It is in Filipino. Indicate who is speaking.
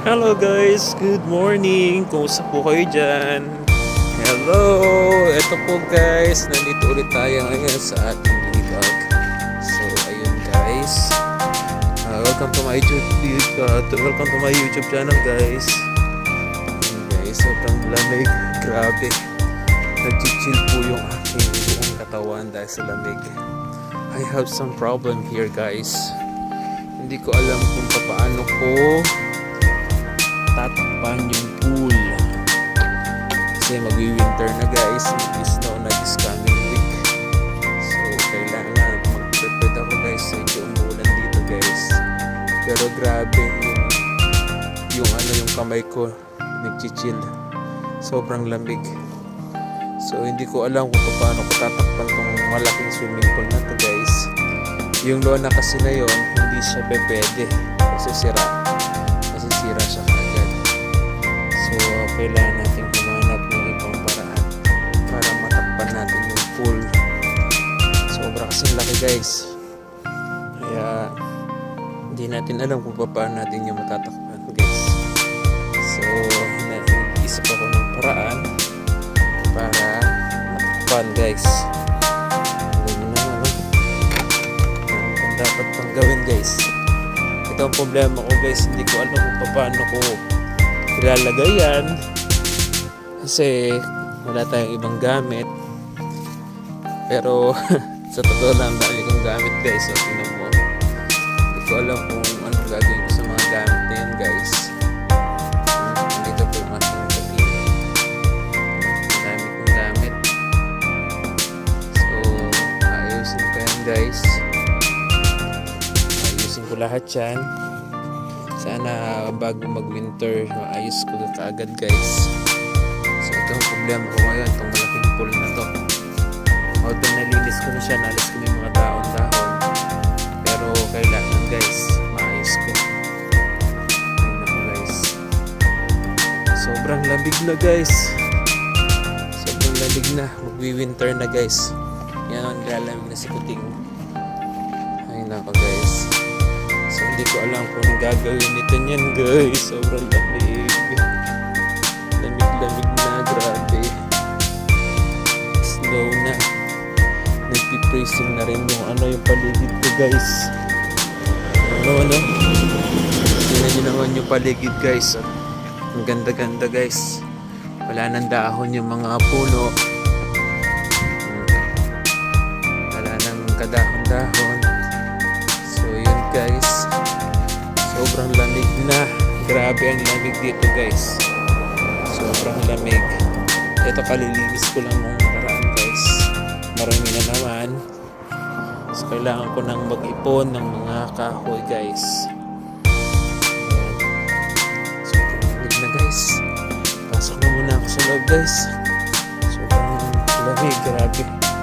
Speaker 1: Hello guys, good morning. Kumusta po kayo dyan? Hello! Ito po guys, nandito ulit tayo ngayon sa ating vlog. So, ayun guys. Uh, welcome to my YouTube, to- welcome to my YouTube channel guys. Ayun guys, sobrang lamig. Grabe. Nag-chill po yung aking buong katawan dahil sa lamig. I have some problem here guys. Hindi ko alam kung paano ko tatakpan yung pool. Kasi magwi-winter na guys. Snow na this coming week. So, kailangan mag-prepare ako guys. Medyo umulan dito guys. Pero grabe yung yung ano yung kamay ko nagchichill. Sobrang lamig. So, hindi ko alam kung paano ko tong malaking swimming pool na to guys. Yung lona kasi na yon hindi siya pwede. Kasi sira. Guys. Kaya, hindi natin alam kung paano natin yung matatakpan guys. So, na- nag-isip ako ng paraan para matakpan guys. Ganyan na. Ang dapat pang gawin guys. Ito ang problema ko guys. Hindi ko alam kung paano ko ilalagay yan. Kasi wala tayong ibang gamit. Pero sa totoo lang dami kong gamit guys. So tingnan mo. Hindi ko alam kung anong gagawin ko sa mga gamit na yan guys. Hmm, Dito po gabi. Ang dami kong gamit. So ayusin ko yan guys. Ayusin ko lahat yan. Sana bago mag-winter, maayos ko kaagad guys. So ito ang problema ko ngayon, itong malaking siya, nalis ko na yung mga dahon-dahon. Pero kailangan guys, maayos ko. Ay nako guys. Sobrang lamig na guys. Sobrang lamig na. Magwi-winter na guys. Yan ang nilalamig na si Kuting. Ay nako guys. So hindi ko alam kung gagawin nito niyan guys. Sobrang lamig. Nagpipracing na rin yung ano yung paligid ko guys. Ano ano? Tingnan nyo naman yung paligid guys. Ang ganda-ganda guys. Wala nang dahon yung mga puno. Wala nang kadahon-dahon. So yun guys. Sobrang lamig na. Grabe ang lamig dito guys. Sobrang lamig. Ito kalilinis ko lang nung. Marami na naman. So kailangan ko nang mag-ipon ng mga kahoy guys. Sobrang lamig na guys. Pasok na muna ako sa loob guys. Sobrang lamig. Grabe.